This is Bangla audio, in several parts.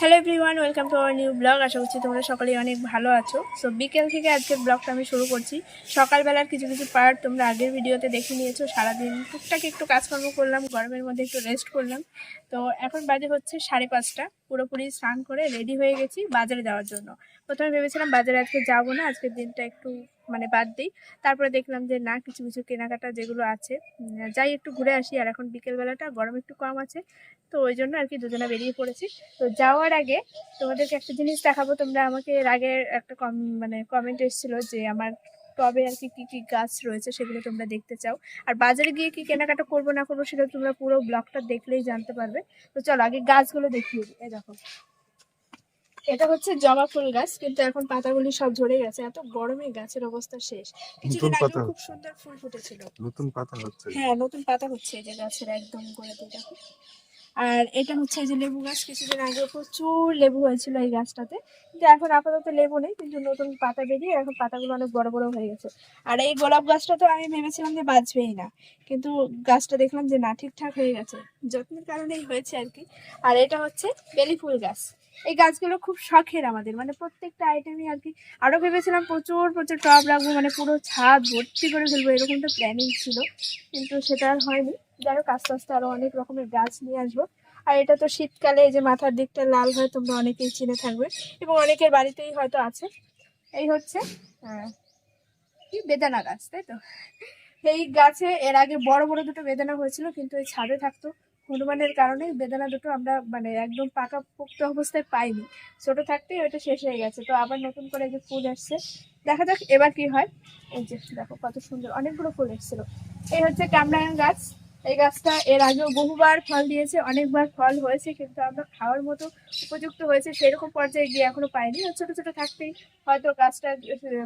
Hello everyone welcome to our new blog আশা করছি তোমরা সকলেই অনেক ভালো আছো। সো বিকেল থেকে আজকের ব্লগটা আমি শুরু করছি। সকালবেলার কিছু কিছু পার্ট তোমরা আগের ভিডিওতে দেখে নিয়েছো। সারাদিন টুকটাক একটু কাজকর্ম করলাম, গরমের মধ্যে একটু রেস্ট করলাম। তো, এখন বাজে হচ্ছে সাড়ে পাঁচটা। পুরোপুরি স্নান করে রেডি হয়ে গেছি বাজারে যাওয়ার জন্য। প্রথমে ভেবেছিলাম বাজারে আজকে যাব না, আজকের দিনটা একটু মানে বাদ দিই। তারপরে দেখলাম যে না, কিছু কিছু কেনাকাটা যেগুলো আছে যাই একটু ঘুরে আসি। আর এখন বিকেলবেলাটা, গরম একটু কম আছে, তো ওই জন্য আর কি দুজনে বেরিয়ে পড়েছি। তো যাওয়ার আগে তোমাদেরকে একটা জিনিস দেখাবো। তোমরা আমাকে এর আগে একটা কম মানে কমেন্ট এসেছিল যে আমার টবে আর কি কী কী গাছ রয়েছে সেগুলো তোমরা দেখতে চাও। আর বাজারে গিয়ে কি কেনাকাটা করব না করব সেটা তোমরা পুরো ব্লগটা দেখলেই জানতে পারবে। তো চলো আগে গাছগুলো দেখিয়ে দিই। দেখো। এটা হচ্ছে জবা ফুল গাছ কিন্তু এখন পাতাগুলি সব ঝরে গেছে। এত গরমে গাছের অবস্থা শেষ। কিছুদিন আগে খুব সুন্দর ফুল ফুটেছিল। নতুন পাতা হচ্ছে। হ্যাঁ নতুন পাতা হচ্ছে এই যে গাছের একদম গোড়াতে দেখো। আর এটা হচ্ছে এই যে লেবু গাছ, কিছুদিন আগে প্রচুর লেবু হয়েছিল এই গাছটাতে। কিন্তু এখন আপাতত লেবু নেই, কিন্তু নতুন পাতা বেরিয়ে এখন পাতাগুলো অনেক বড় বড় হয়ে গেছে। আর এই গোলাপ গাছটা তো আমি ভেবেছিলাম যে বাঁচবেই না, কিন্তু গাছটা দেখলাম যে না, ঠিকঠাক হয়ে গেছে। যত্নের কারণেই হয়েছে আর কি। আর এটা হচ্ছে বেলি ফুল গাছ। এই গাছগুলো খুব শখের আমাদের মানে প্রত্যেকটা আইটেমই আর কি। আরও ভেবেছিলাম প্রচুর প্রচুর টব রাখব মানে পুরো ছাদ ভর্তি করে ফেলব, এরকম তো প্ল্যানিং ছিল, কিন্তু সেটা আর হয়নি। যাই হোক, আস্তে আস্তে আরও অনেক রকমের গাছ নিয়ে আসব। আর এটা তো শীতকালে এই যে মাথার দিকটা লাল হয়, তোমরা অনেকেই চিনে থাকবে। এবং অনেকের বাড়িতেই হয়তো আছে। এই হচ্ছে কি বেদানা গাছ, তাই তো? এই গাছে এর আগে বড় বড় দুটো বেদানা হয়েছিল, কিন্তু এই ছাদে থাকতো। হনুমানের কারণে বেদানা দুটো আমরা মানে একদম পাকা পোক্ত অবস্থায় পাইনি। ছোট থাকতেই ওইটা শেষ হয়ে গেছে। তো আবার নতুন করে যে ফুল আসছে দেখা যাক, এবার কি হয়। এই যে দেখো কত সুন্দর, অনেকগুলো ফুল এসেছিল। এই হচ্ছে কামরাঙা গাছ। এই গাছটা এর আগেও বহুবার ফল দিয়েছে, অনেকবার ফল হয়েছে, কিন্তু আমরা খাওয়ার মতো উপযুক্ত হয়েছে সেরকম পর্যায়ে গিয়ে এখনও পাইনি। ছোট ছোট থাকতেই হয়তো গাছটা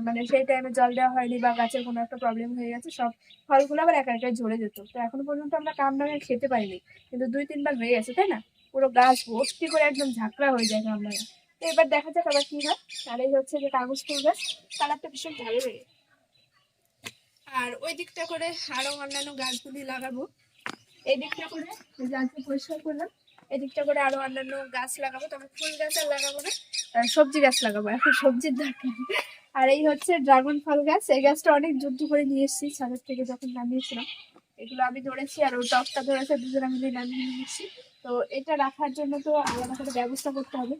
মানে সেই টাইমে জল দেওয়া হয়নি বা গাছের কোনো একটা প্রবলেম হয়ে গেছে, সব ফলগুলো আবার একা একাই ঝরে যেত। তো এখনও পর্যন্ত আমরা কামরাঙা খেতে পারিনি, কিন্তু দুই তিনবার হয়ে গেছে, তাই না? পুরো গাছ ভর্তি করে একদম ঝাঁকড়া হয়ে যায় কামরাঙা। তো এবার দেখা যাক আবার কি হয়। আর এই হচ্ছে যে কাগজ ফুল গাছ, কালারটা ভীষণ ভালো লাগে আর ওই দিকটা করে আরও অন্যান্য গাছগুলি লাগাবো। এই দিকটা করে আজকে পরিষ্কার করলাম এই দিকটা করে আরও অন্যান্য গাছ লাগাবো, তবে ফুল গাছ আর লাগাবো না সবজি গাছ লাগাবো, এখন সবজির দরকার। আর এই হচ্ছে ড্রাগন ফল গাছ, এই গাছটা অনেক যুদ্ধ করে নিয়ে এসেছি ছাদের থেকে যখন নামিয়েছিলাম। এগুলো আমি ধরেছি আর ওই টপটা ধরেছে, দুজনে মিলে নামিয়ে নিয়েছি তো এটা রাখার জন্য তো আলাদা করে ব্যবস্থা করতে হবে।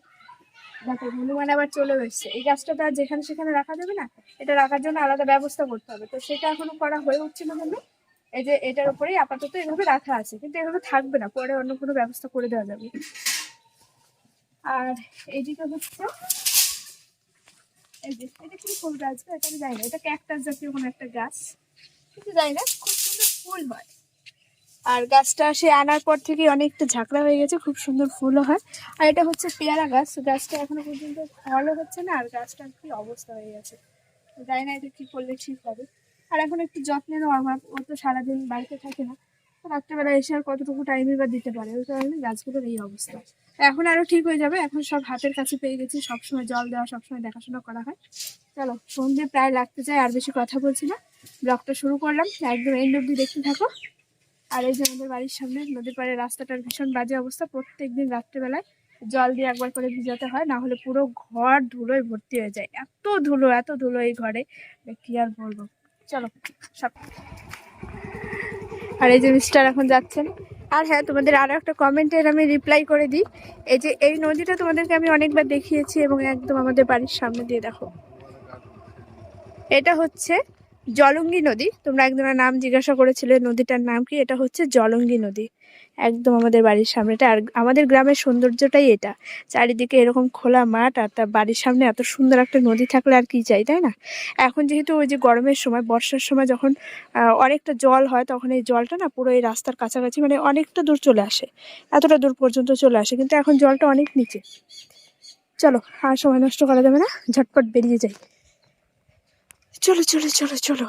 দেখো, হনুমান আবার চলে এসছে। এই গাছটা তো আর যেখানে সেখানে রাখা যাবে না, এটা রাখার জন্য আলাদা ব্যবস্থা করতে হবে। তো সেটা এখনও করা হয়ে উঠছে না কেন এই যে এটার উপরেই আপাতত এভাবে রাখা আছে, কিন্তু এভাবে থাকবে না, পরে অন্য কোনো ব্যবস্থা করে দেওয়া যাবে। আর এইদিকে হচ্ছে, এই যে, এটা ফুল গাছ? এটা জানি না, এটা ক্যাকটাস জাতীয় কোনো একটা গাছ। কিন্তু জানি না, খুব সুন্দর ফুল হয়। আর গাছটা আনার পর অনেকটা ঝাঁকড়া হয়ে গেছে, খুব সুন্দর ফুলও হয়। আর এটা হচ্ছে পেয়ারা গাছ গাছটা এখনও পর্যন্ত ফলও হচ্ছে না, আর গাছটার কি অবস্থা হয়ে গেছে। জানি না এটা কি করলে ঠিক হবে। আর এখন একটু যত্নেরও অভাব, ও তো সারাদিন বাড়িতে থাকে না। রাত্রেবেলা এসে আর কতটুকু টাইমই বা দিতে পারে? ওই কারণে গাছগুলোর এই অবস্থা। এখন আরও ঠিক হয়ে যাবে। এখন সব হাতের কাছে পেয়ে গেছি। সবসময় জল দেওয়া, সবসময় দেখাশোনা করা হয়। চলো, সন্ধে প্রায় লাগতে চাই আর বেশি কথা বলছি না। ব্লগটা শুরু করলাম। একদম এন্ড অব্দি দেখতে থাকো। আর এই যে আমাদের বাড়ির সামনে, নদীর পাড়ে রাস্তাটার ভীষণ বাজে অবস্থা। প্রত্যেক দিন রাত্রেবেলায় জল দিয়ে একবার করে ভিজাতে হয়, না হলে পুরো ঘর ধুলোয় ভর্তি হয়ে যায়। এত ধুলো এত ধুলো এই ঘরে। কি আর বলব? চলো, সব। আর এই যে মিস্টার এখন যাচ্ছেন। আর হ্যাঁ তোমাদের আরও একটা কমেন্টের আমি রিপ্লাই করে দিই। এই যে এই নদীটা তোমাদেরকে আমি অনেকবার দেখিয়েছি এবং একদম আমাদের বাড়ির সামনে দিয়ে দেখো। এটা হচ্ছে জলঙ্গি নদী। তোমরা একদম নাম জিজ্ঞাসা করেছিলে, নদীটার নাম কি? এটা হচ্ছে জলঙ্গি নদী। একদম আমাদের বাড়ির সামনেটা। আর আমাদের গ্রামের সৌন্দর্যটাই এটা। চারিদিকে এরকম খোলা মাঠ আর তার বাড়ির সামনে এত সুন্দর একটা নদী থাকলে আর কি চাই, তাই না? এখন যেহেতু ওই যে গরমের সময়, বর্ষার সময় যখন অনেকটা জল হয় তখন এই জলটা না পুরো এই রাস্তার কাছাকাছি মানে অনেকটা দূর চলে আসে। এতটা দূর পর্যন্ত চলে আসে, কিন্তু এখন জলটা অনেক নিচে। চলো, আর সময় নষ্ট করা যাবে না, ঝটপট বেরিয়ে যাই। চলো চলো চলো চলো।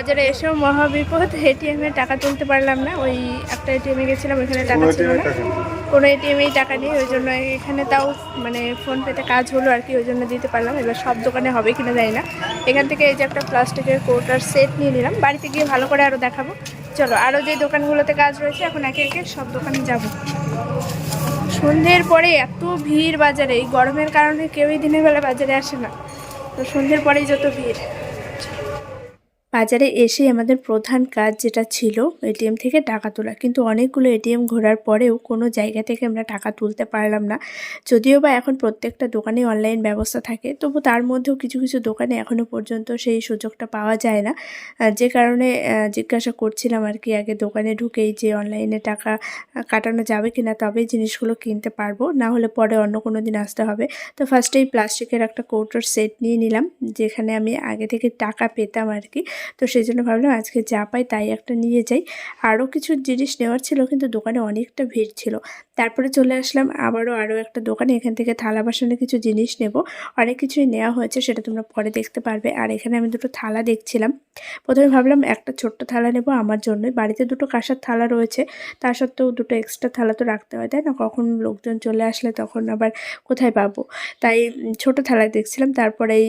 বাজারে এসেও মহা বিপদ এটিএমে টাকা তুলতে পারলাম না। ওই একটা এটিএমে গেছিলাম ওখানে টাকা ছিল না। কোনো এটিএমেই টাকা নেই ওই জন্য এখানে তাও মানে ফোন পেতে কাজ হলো আর কি ওই জন্য দিতে পারলাম। এবার সব দোকানে হবে কিনা জানি না। এখান থেকে এই যে একটা প্লাস্টিকের কৌটার সেট নিয়ে নিলাম। বাড়িতে গিয়ে ভালো করে আরও দেখাবো। চলো আরও যে দোকানগুলোতে কাজ রয়েছে এখন একে একে সব দোকানে যাব। সন্ধ্যের পরে এত ভিড় বাজারে এই গরমের কারণে কেউই দিনের বেলা বাজারে আসে না। তো সন্ধ্যের পরেই যত ভিড়। বাজারে এসে আমাদের প্রধান কাজ যেটা ছিল এটিএম থেকে টাকা তোলা। কিন্তু অনেকগুলো এটিএম ঘোরার পরেও কোনো জায়গা থেকে আমরা টাকা তুলতে পারলাম না। যদিও বা এখন প্রত্যেকটা দোকানে অনলাইন ব্যবস্থা থাকে, তবু তার মধ্যেও কিছু কিছু দোকানে এখনও পর্যন্ত সেই সুযোগটা পাওয়া যায় না। যে কারণে জিজ্ঞাসা করছিলাম আর কি, আগে দোকানে ঢুকেই যে অনলাইনে টাকা কাটানো যাবে কিনা তবেই জিনিসগুলো কিনতে পারব, না হলে পরে অন্য কোনো দিন আসতে হবে। তো ফার্স্টেই প্লাস্টিকের একটা কৌটোর সেট নিয়ে নিলাম, যেখানে আমি আগে থেকে টাকা পেতাম আর কি। তো সেই জন্য ভাবলাম আজকে যা পাই তাই একটা নিয়ে যাই। আরও কিছু জিনিস নেওয়ার ছিল কিন্তু দোকানে অনেকটা ভিড় ছিল। তারপরে চলে আসলাম আবারও আরও একটা দোকানে, এখান থেকে থালা বাসনে কিছু জিনিস নেব। অনেক কিছুই নেওয়া হয়েছে সেটা তোমরা পরে দেখতে পারবে। আর এখানে আমি দুটো থালা দেখছিলাম। প্রথমে ভাবলাম একটা ছোট্ট থালা নেব আমার জন্যই বাড়িতে দুটো কাঁসার থালা রয়েছে, তা সত্ত্বেও দুটো এক্সট্রা থালা তো রাখতে হয়, তাই না? কখন লোকজন চলে আসলে তখন আবার কোথায় পাবো? তাই ছোট থালা দেখছিলাম, তারপরে এই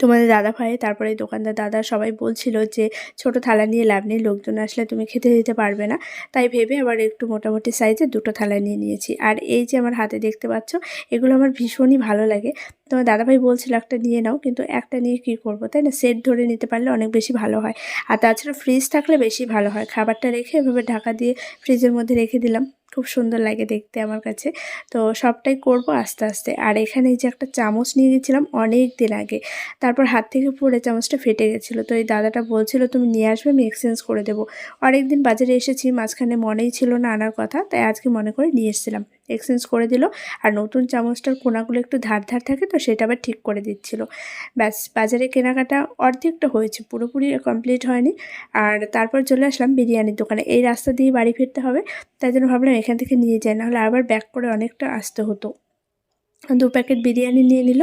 তোমাদের দাদা ভাই তারপরে দোকানদার দাদা সবাই বলছিল যে, ছোট থালা নিয়ে লাভ নেই, লোকজন আসলে তুমি খেতে দিতে পারবে না। তাই ভেবে আবার একটু মোটামুটি সাইজে দুটো থালা নিয়ে নিয়েছি। আর এই যে আমার হাতে দেখতে পাচ্ছ, এগুলো আমার ভীষণই ভালো লাগে। তোমার দাদাভাই বলছিল একটা নিয়ে নাও, কিন্তু একটা নিয়ে কী করব, তাই না? সেট ধরে নিতে পারলে অনেক বেশি ভালো হয়। আর তাছাড়া ফ্রিজ থাকলে বেশি ভালো হয়। খাবারটা রেখে এভাবে ঢাকা দিয়ে ফ্রিজের মধ্যে রেখে দিলাম। খুব সুন্দর লাগে দেখতে আমার কাছে। তো সবটাই করব আস্তে আস্তে। আর এখানে যে একটা চামচ নিয়ে গেছিলাম অনেক দিন আগে। তারপর হাত থেকে পড়ে চামচটা ফেটে গেছিল। তো এই দাদাটা বলছিল, তুমি নিয়ে আসবে, আমি এক্সচেঞ্জ করে দেবো। অনেক দিন বাজারে এসেছি, মাঝখানে মনেই ছিল না আনার কথা, তাই আজকে মনে করে নিয়ে এসেছিলাম। এক্সচেঞ্জ করে দিল। আর নতুন চামচটার কোনাগুলো একটু ধার ধার থাকে তো সেটা আবার ঠিক করে দিচ্ছিল। ব্যাস, বাজারে কেনাকাটা অর্ধেকটা হয়েছে, পুরোপুরি কমপ্লিট হয়নি। আর তারপর চলে আসলাম বিরিয়ানির দোকানে। এই রাস্তা দিয়ে বাড়ি ফিরতে হবে, তাই জন্য ভাবলাম এখান থেকে নিয়ে যাই, নাহলে আবার ব্যাক করে অনেকটা আসতে হতো। দু প্যাকেট বিরিয়ানি নিয়ে নিল।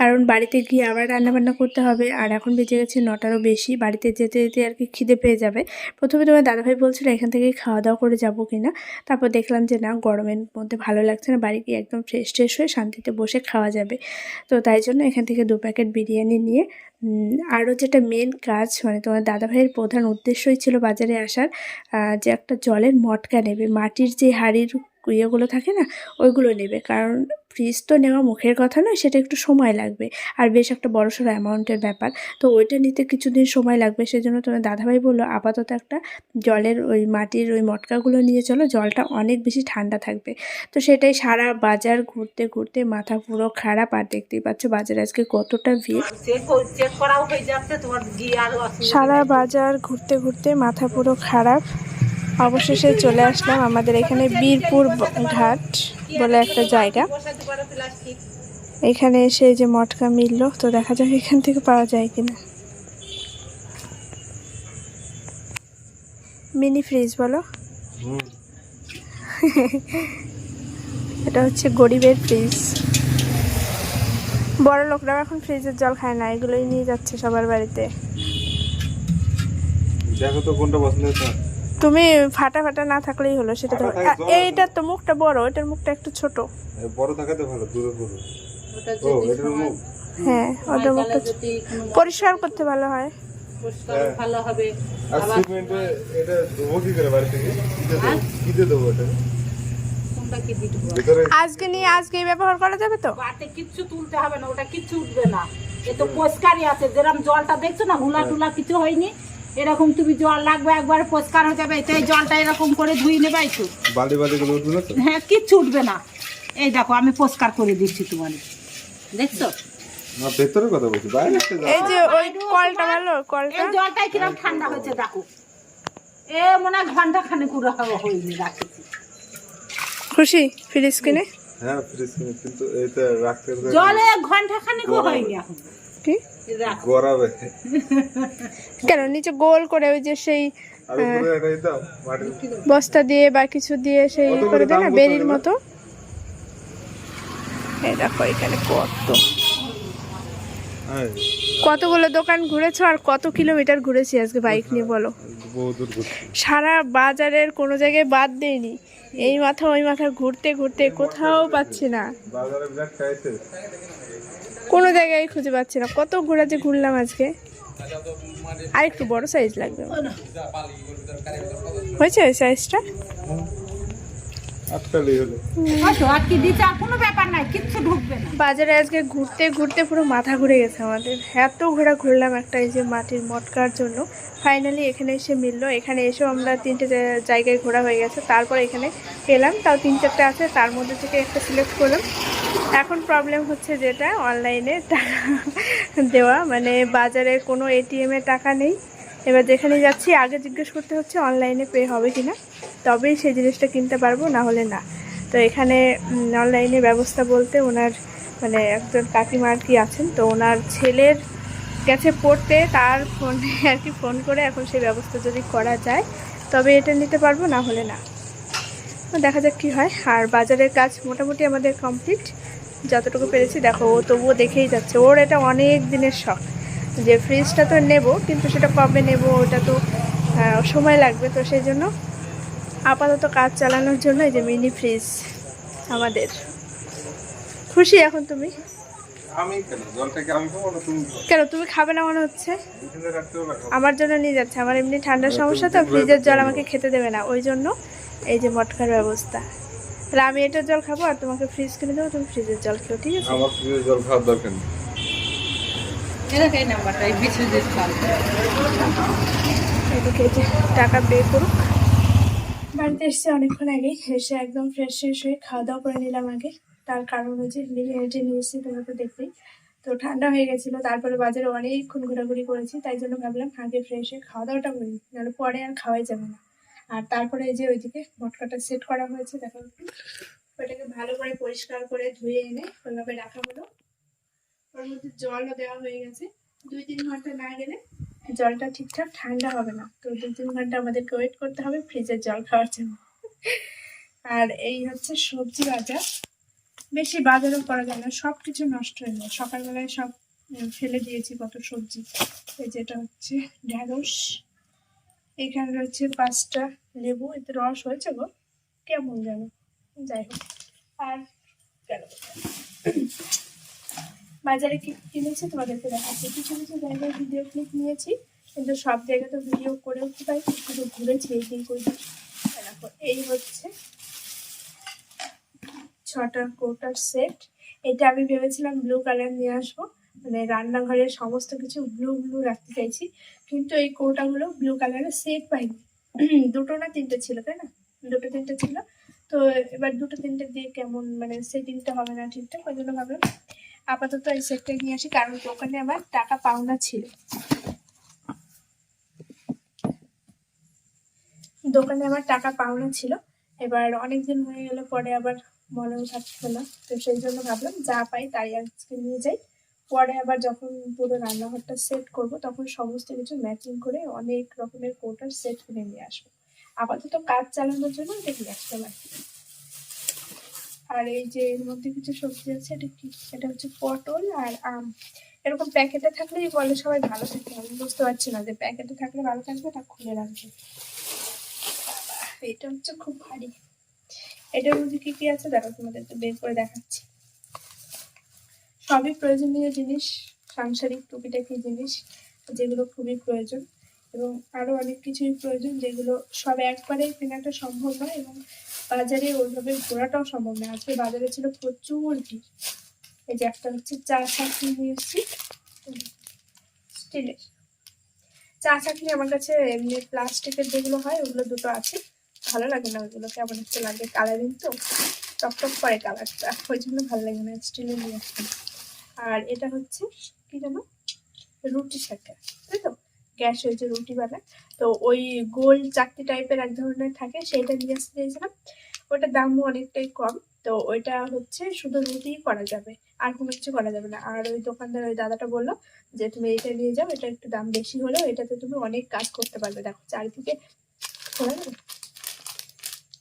কারণ বাড়িতে গিয়ে আবার রান্নাবান্না করতে হবে। আর এখন বেজে গেছে নটারও বেশি। বাড়িতে যেতে যেতে আর কি খিদে পেয়ে যাবে। প্রথমে তোমার দাদাভাই বলছিল, এখান থেকে খাওয়া দাওয়া করে যাব কি না তারপর দেখলাম যে, না, গরমের মধ্যে ভালো লাগছে না। বাড়ি গিয়ে একদম ফ্রেশ ট্রেশ হয়ে শান্তিতে বসে খাওয়া যাবে। তো তাই জন্য এখান থেকে দু প্যাকেট বিরিয়ানি নিয়ে আরও যেটা মেন কাজ মানে তোমার দাদাভাইয়ের প্রধান উদ্দেশ্যই ছিল বাজারে আসার যে একটা জলের মটকা নেবে। মাটির যে হাড়ির ইয়েগুলো থাকে না ওইগুলো নেবে। কারণ ফ্রিজ তো নেওয়া মুখের কথা নয় সেটা একটু সময় লাগবে। আর বেশ একটা বড়সড় অ্যামাউন্টের ব্যাপার। তো ওইটা নিতে কিছুদিন সময় লাগবে সেজন্য তোমার দাদাভাই বলল আপাতত একটা জলের ওই মাটির ওই মটকাগুলো নিয়ে চলো জলটা অনেক বেশি ঠান্ডা থাকবে। তো সেটাই সারা বাজার ঘুরতে ঘুরতে মাথা পুরো খারাপ আর দেখতেই পাচ্ছ বাজারে আজকে কতটা ভিড়। সারা বাজার ঘুরতে ঘুরতে মাথা পুরো খারাপ। অবশেষে চলে আসলাম আমাদের এখানে বীরপুর ঘাট বলে একটা জায়গা। এখানে এসে যে মটকা মিললো, তো দেখা যাক এখান থেকে পাওয়া যায় কিনা। মিনি ফ্রিজ বলো। এটা হচ্ছে গরিবের ফ্রিজ। বড় লোকরাও এখন ফ্রিজের জল খায় না, এগুলোই নিয়ে যাচ্ছে সবার বাড়িতে। দেখো তো কোনটা পছন্দ তুমি ফাটা ফাটা না থাকলেই হলো সেটা তো। এইটার তো মুখটা বড় এটার মুখটা একটু ছোট। বড় থাকাতে ভালো পুরো ওটা ও এটার মুখ। হ্যাঁ ওটার মুখটা যদি পরিষ্কার করতে ভালো হয়। পরিষ্কার ভালো হবে। আর আবার সিমেন্টে এটা দেবো কি করে বাড়ি থেকে? কিতে দেবো হ্যাঁ? কিতে দেবো এটা? আজকে নিয়ে আজকেই ব্যবহার করা যাবে তো? বাতে কিচ্ছু তুলতে হবে না ওটা কিচ্ছু উঠবে না। এ তো পরিষ্কারই আছে যেরকম জলটা দেখছ না হুলা টুলা কিছু হয়নি এরকম তুমি জল লাগবে একবার পরিষ্কার হয়ে যাবে তাই জলটা এরকম করে ধুয়ে নেবে একটু। বালি বালি গুলো উঠবে না তো? হ্যাঁ কিচ্ছু উঠবে না। এই দেখো আমি পরিষ্কার করে দিচ্ছি তোমার। দেখছ? না ভেতরে কথা বলছি বাইরে এই যে ওই কলটা ভালো কলটা? এই জলটাই কিরম ঠান্ডা হয়েছে দেখো। এ মনে হয় ঘণ্টা খানে হয়নি রাখেছি। খুশি? ফ্রিজ কিনে হ্যাঁ ফ্রিজ কিনে কিন্তু এটা রাখতে জলে ঘণ্টা খানিক হয়নি এখন। কি? এই গড়াবে। কেন? নিচে গোল করে ওই যে সেই বস্তা দিয়ে বা কিছু দিয়ে সেই করে করে দেয় না? বেরির মতো। এই দেখো এখানে কত। কতগুলো দোকান ঘুরেছো আর কত কিলোমিটার ঘুরেছি আজকে বাইক নিয়ে বলো? সারা বাজারের কোনো জায়গায় বাদ দেয়নি এই মাথা ওই মাথা ঘুরতে ঘুরতে কোথাও পাচ্ছি না। কোনো জায়গায় খুঁজে পাচ্ছি না। কত ঘোরা যে ঘুরলাম আজকে। আর একটু বড় সাইজ লাগবে। হয়েছে ওই সাইজটা বাজারে আজকে ঘুরতে ঘুরতে পুরো মাথা ঘুরে গেছে আমাদের। এত ঘোরা ঘুরলাম একটা এই যে মাটির মটকার জন্য। ফাইনালি এখানে এসে মিললো। এখানে এসেও আমরা তিনটে জায়গায় ঘোরা হয়ে গেছে। তারপর এখানে পেলাম তাও তিন চারটে আছে। তার মধ্যে থেকে একটা সিলেক্ট করলাম। এখন প্রবলেম হচ্ছে যেটা অনলাইনে টাকা দেওয়া মানে বাজারে কোনো এটিএমে টাকা নেই। এবার যেখানে যাচ্ছি, আগে জিজ্ঞেস করতে হচ্ছে অনলাইনে পে হবে কিনা। তবেই সেই জিনিসটা কিনতে পারব, না হলে না। তো এখানে অনলাইনে ব্যবস্থা বলতে ওনার মানে একজন কাকিমা আর কি আছেন, তো ওনার ছেলের গেছে পড়তে তার ফোনে আর কি ফোন করে এখন সেই ব্যবস্থা যদি করা যায়, তবে এটা নিতে পারব, না হলে না। দেখা যাক কী হয়। আর বাজারের কাজ মোটামুটি আমাদের কমপ্লিট যতটুকু পেরেছি দেখো ও তবুও দেখেই যাচ্ছে। ওর এটা অনেক দিনের শখ যে ফ্রিজটা তো নেব কিন্তু সেটা কবে নেব ওটা তো সময় লাগবে। তো সেই জন্য আপাতত কাজ চালানোর জন্য এই যে মিনি ফ্রিজ আমাদের। খুশি এখন তুমি? কেন? তুমি? খাবে না মনে হচ্ছে। আমার জন্য নিয়ে যাচ্ছে। আমার এমনি ঠান্ডার সমস্যা তো ফ্রিজের জল আমাকে খেতে দেবে না। ওই জন্য এই যে মটকার ব্যবস্থা। তাহলে আমি এটার জল খাব আর তোমাকে ফ্রিজ কিনে দেবো তুমি ফ্রিজের জল খেও ঠিক আছে? আমার ফ্রিজে জল খাওয়ার দরকার নেই। টাকা পে করুক। বাড়িতে এসেছি অনেকক্ষণ আগে এসে একদম ফ্রেশ ফ্রেশ হয়ে খাওয়া দাওয়া করে নিলাম আগে। তার কারণ হচ্ছে বিরিয়ানিটা নিয়ে এসেছি তোমরা তো দেখতেই। তো ঠান্ডা হয়ে গেছিল তারপরে বাজারে অনেকক্ষণ ঘোরাঘুরি করেছি তাই জন্য ভাবলাম আগে ফ্রেশ হয়ে খাওয়া দাওয়াটা করি নাহলে পরে আর খাওয়াই যাবে না। আর তারপরে এই যে ওইদিকে মটকাটা সেট করা হয়েছে, দেখো। ওটাকে ভালো করে পরিষ্কার করে ধুয়ে এনে ওইভাবে রাখা হলো। ওর মধ্যে জলও দেওয়া হয়ে গেছে। দুই তিন ঘণ্টা না গেলে জলটা ঠিকঠাক ঠান্ডা হবে না। তো দু তিন ঘণ্টা আমাদেরকে ওয়েট করতে হবে ফ্রিজের জল খাওয়ার জন্য। আর এই হচ্ছে সবজি বাজার বেশি বাজারও করা যায় না সব কিছু নষ্ট হয়ে যায়। সকালবেলায় সব ফেলে দিয়েছি কত সবজি। এই যেটা হচ্ছে ঢ্যাঁড়স। এখানে রয়েছে পাঁচটা লেবু, এতে রস হয়েছে গো। কেমন যেন। যাই হোক, আর গেল বাজারে কি কিনেছি তোমাদেরকে দেখাচ্ছি। কিছু কিছু জায়গায় ভিডিও ক্লিপ নিয়েছি, কিন্তু সব জায়গাতে ভিডিও করে উঠতে পারি শুধু ঘুরেছি, এই দিন করে দেখো, এই হচ্ছে ছটা কোটার সেট এটা আমি ভেবেছিলাম ব্লু কালার নিয়ে আসব মানে রান্নাঘরের সমস্ত কিছু ব্লু ব্লু রাখতে চাইছি। কিন্তু এই কোটাগুলো ব্লু কালারের সেট পাইনি দুটো না তিনটে ছিল, তাই না? দুটো তিনটে ছিল। তো এবার দুটো তিনটে দিয়ে কেমন মানে সেটিংটা হবে না ঠিকঠাক, ওই জন্য ভাবলাম আপাতত এই সেটটা নিয়ে আসি, কারণ দোকানে আমার টাকা পাওনা ছিল। দোকানে আমার টাকা পাওনা ছিল। এবার অনেকদিন হয়ে গেলে, পরে আবার মনেও থাকছিল না তো সেই জন্য ভাবলাম যা পাই তাই আজকে নিয়ে যাই। পরে আবার যখন পুরো রান্নাঘরটা সেট করব, তখন সমস্ত কিছু ম্যাচিং করে অনেক রকমের কোটার সেট কিনে নিয়ে আসব। আপাতত কাজ চালানোর জন্য এটা নিয়ে আসতে পারি আর এই যে এর মধ্যে কিছু সবজি আছে, এটা কি? এটা হচ্ছে পটল আর আম। এরকম প্যাকেটে থাকলেই বলে সবাই ভালো থাকে, আমি বুঝতে পারছি না যে প্যাকেটে থাকলে ভালো থাকবে তা খুলে রাখবে। এটা হচ্ছে খুব ভারী। এটার মধ্যে কি কি আছে? দেখো তোমাদেরকে বের করে দেখাচ্ছি। সবই প্রয়োজনীয় জিনিস, সাংসারিক টুকিটাকি জিনিস যেগুলো খুবই প্রয়োজন এবং আরও অনেক কিছুই প্রয়োজন যেগুলো সব একবারে কেনাটা সম্ভব নয় এবং বাজারে ওইভাবে ঘোরাটাও সম্ভব নয়। আজকে বাজারে ছিল প্রচুর ভিড়। এই যে একটা হচ্ছে চা চাকরি নিয়ে এসেছি স্টিলের। চা চাকরি আমার কাছে এমনি প্লাস্টিকের যেগুলো হয়, ওগুলো দুটো আছে। ভালো লাগে না ওইগুলো, কেমন একটা লাগে কালারিং তো। টকটক করে কালারটা ওই জন্য ভালো লাগে না, স্টিলের নিয়ে আসলাম আর এটা হচ্ছে কি যেন? রুটি শেখা তাই তো? গ্যাস হয়েছে রুটি বানায়। তো ওই গোল চাকতি টাইপের এক ধরনের থাকে, সেইটা নিয়ে আসতে চাইছিলাম। ওটার দামও অনেকটাই কম। তো ওইটা হচ্ছে শুধু রুটিই করা যাবে, আর কোনো কিছু করা যাবে না। আর ওই দোকানদার ওই দাদাটা বলল যে, তুমি এটা নিয়ে যাও, এটা একটু দাম বেশি হলেও এটাতে তুমি অনেক কাজ করতে পারবে। দেখো চারিদিকে খোলা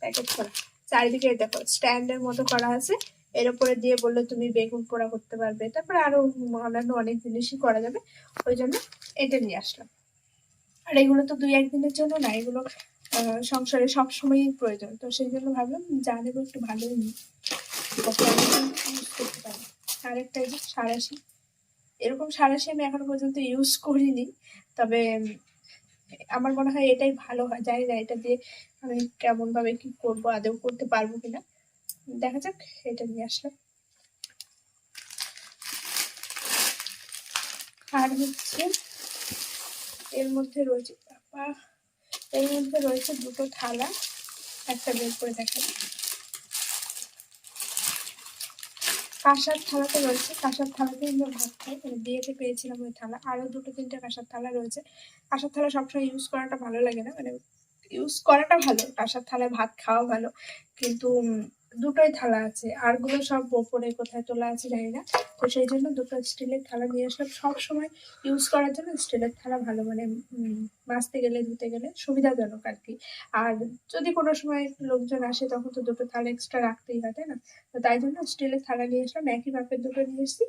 প্যাকেট করা চারিদিকে দেখো স্ট্যান্ডের মতো করা আছে। এর উপরে দিয়ে বলল, তুমি বেগুন পোড়া করতে পারবে। তারপরে আরও অন্যান্য অনেক জিনিসই করা যাবে। ওই জন্য এটা নিয়ে আসলাম। আর এগুলো তো দুই, একদিনের জন্য না, এগুলো সংসারে সবসময়ই প্রয়োজন। তো সেই জন্য ভাবলাম যা নেব একটু ভালোই নিই। আরেকটা সারাশি। এরকম সারাশি আমি এখনও পর্যন্ত ইউজ করিনি। তবে আমার মনে হয় এটাই ভালো হয়। জানি না এটা দিয়ে আমি কেমন ভাবে কি করব, আদৌ করতে পারব কিনা। দেখা যাক এটা নিয়ে আসলাম। আর হচ্ছে এর মধ্যে রয়েছে বাবা, এর মধ্যে রয়েছে দুটো থালা একটা বের করে দেখাবো কাঁসার থালাতে রয়েছে কাঁসার থালাতে আমরা ভাত খাই মানে বিয়েতে পেয়েছিলাম ওই থালা আরও দুটো তিনটে কাঁসার থালা রয়েছে। কাঁসার থালা সবসময় ইউজ করাটা ভালো লাগে না মানে ইউজ করাটা ভালো কাঁসার থালায় ভাত খাওয়া ভালো কিন্তু দুটোই থালা আছে। আরগুলো সব ওপরে কোথায় তোলা আছে জানি না। তো সেই জন্য দুটো স্টিলের থালা নিয়ে আসলাম। সব সময় ইউজ করার জন্য স্টিলের থালা ভালো মানে মাজতে গেলে, ধুতে গেলে সুবিধাজনক আর কি আর যদি কোনো সময় লোকজন আসে তখন তো দুটো থালা এক্সট্রা রাখতেই হয়, তাই না? তো তাই জন্য স্টিলের থালা নিয়ে আসলাম। একই মাপের দুটো নিয়ে এসেছি।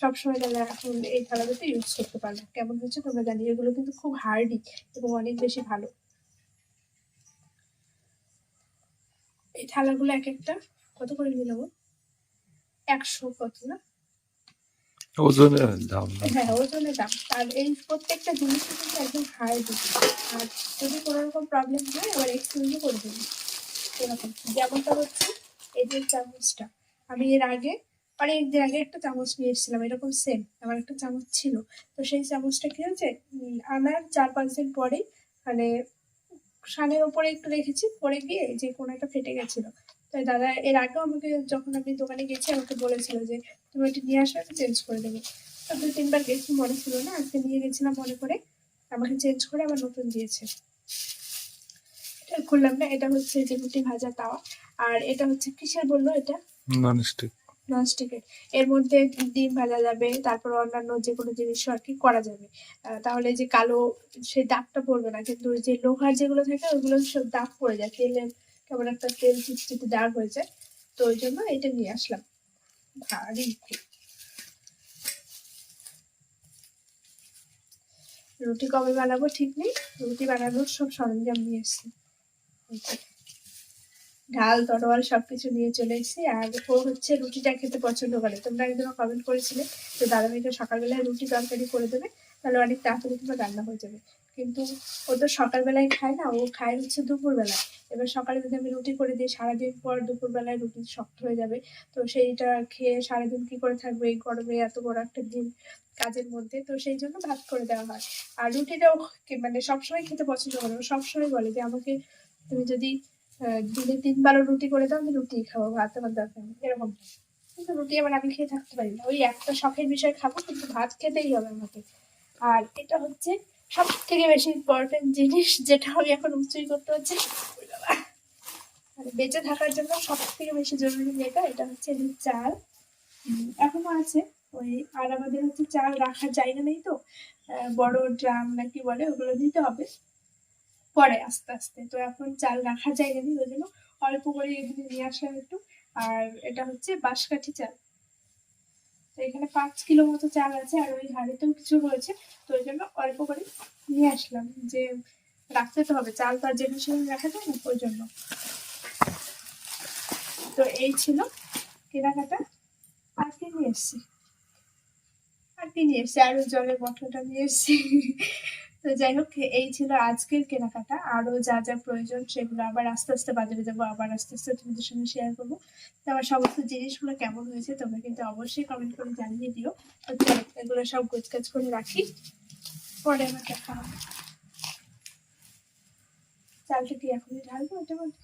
সবসময় তাহলে এখন এই থালা দুটো ইউজ করতে পারব। কেমন হচ্ছে তোমরা জানি। এগুলো কিন্তু খুব হার্ডি এবং অনেক বেশি ভালো। এই থালাগুলো এক একটা কত করে নিয়ে নেব? একশো কত না? ওজনের দাম। হ্যাঁ ওজনের দাম। আর এই প্রত্যেকটা জিনিসই কিন্তু একদম হাই হার্ডি আর যদি কোনো রকম প্রবলেম হয় আবার এক্সচেঞ্জও করে দেবো। এরকম। যেমনটা হচ্ছে এই যে চামচটা। আমি এর আগে অনেক দিন আগে একটা চামচ নিয়ে এসেছিলাম এরকম সেম আমার একটা চামচ ছিল। তো সেই চামচটা কি হয়েছে? আনার চার পাঁচ দিন পরেই মানে সানের ওপরে একটু রেখেছি পরে গিয়ে যে কোনো একটা ফেটে গেছিল। তাই দাদা, এর আগেও আমাকে যখন আমি দোকানে গেছি, আমাকে বলেছিল যে তুমি এটা নিয়ে আসো, আমি চেঞ্জ করে দেবো। তো দুই তিনবার গেছি, মনে ছিল না, আজকে নিয়ে গেছিলাম মনে করে। আমাকে চেঞ্জ করে আবার নতুন দিয়েছে। এটা খুললাম না, এটা হচ্ছে যে রুটি ভাজা তাওয়া, আর এটা হচ্ছে কিসের বলল এটা? ননস্টিক। ননস্টিকের এর মধ্যে ডিম ভাজা যাবে, তারপর অন্যান্য যে কোনো জিনিসও আর কি করা যাবে। তাহলে যে কালো সেই দাগটা পড়বে না, কিন্তু যে লোহার যেগুলো থাকে ওগুলো সব দাগ পড়ে যায়, তেলের কেমন একটা তেল চিটচিটে দাগ হয়ে যায়। তো ওই জন্য এটা নিয়ে আসলাম। ভারী রুটি কবে বানাবো ঠিক নেই, রুটি বানানোর সব সরঞ্জাম নিয়ে এসেছি। ঢাল তরোয়াল সবকিছু নিয়ে চলে এসেছি। আর ও হচ্ছে রুটিটা খেতে পছন্দ করে। তোমরা একদিন কমেন্ট করেছিলে যে দাদা মেয়েকে সকালবেলায় রুটি তরকারি করে দেবে, তাহলে অনেক তাড়াতাড়ি তোমার রান্না হয়ে যাবে। কিন্তু ও তো সকালবেলায় খায় না, ও খায় হচ্ছে দুপুরবেলায় এবার সকালে যদি আমি রুটি করে দিই, সারাদিন পর দুপুরবেলায় রুটি শক্ত হয়ে যাবে। তো সেইটা খেয়ে সারাদিন কি করে থাকবে? এই গরমে এত বড় একটা দিন কাজের মধ্যে। তো সেই জন্য ভাত করে দেওয়া হয়। আর রুটিটাও মানে সবসময় খেতে পছন্দ করে সবসময় বলে যে, আমাকে তুমি যদি দিনে তিনবারও রুটি করে দাও, আমি রুটি খাব, ভাত আমার দরকার নেই, এরকম। কিন্তু রুটি আবার আমি খেয়ে থাকতে পারি না। ওই একটা শখের বিষয় খাব, কিন্তু ভাত খেতেই হবে আমাকে। আর এটা হচ্ছে সব থেকে বেশি ইম্পর্টেন্ট জিনিস যেটা আমি এখন উঁচুই করতে হচ্ছে মানে বেঁচে থাকার জন্য সব থেকে বেশি জরুরি যেটা, এটা হচ্ছে চাল। এখনও আছে, ওই আর আমাদের হচ্ছে চাল রাখার জায়গা নেই তো। বড় ড্রাম নাকি বলে, ওগুলো দিতে হবে। পরে আস্তে আস্তে। তো এখন চাল রাখা জায়গা নেই ওই জন্য অল্প করে এখানে নিয়ে আসলাম একটু। আর এটা হচ্ছে বাঁশকাঠি চাল। তো এখানে পাঁচ কিলো মতো চাল আছে আর ওই হাঁড়িতেও কিছু রয়েছে। তো ওই জন্য অল্প করে নিয়ে আসলাম যে রাখতে তো হবে, চাল তো আর যেখানে সেখানে রাখা যায় না, ওই জন্য। তো এই ছিল কেনাকাটা। আর কি নিয়ে এসছি? আর কি নিয়ে এসছি? আর ওই জলের বোতলটা নিয়ে এসছি। তো যাই হোক এই ছিল আজকের কেনাকাটা। আরও যা যা প্রয়োজন সেগুলো আবার আস্তে আস্তে বাজারে যাব, আবার আস্তে আস্তে তোমাদের সঙ্গে শেয়ার করব। তো আমার সমস্ত জিনিসগুলো কেমন হয়েছে তোমরা কিন্তু অবশ্যই কমেন্ট করে জানিয়ে দিও। এগুলো সব গোছগাছ করে রাখি। পরে আমার দেখা হবে। চালটা কি এখনই ঢালবো ওটা মধ্যে?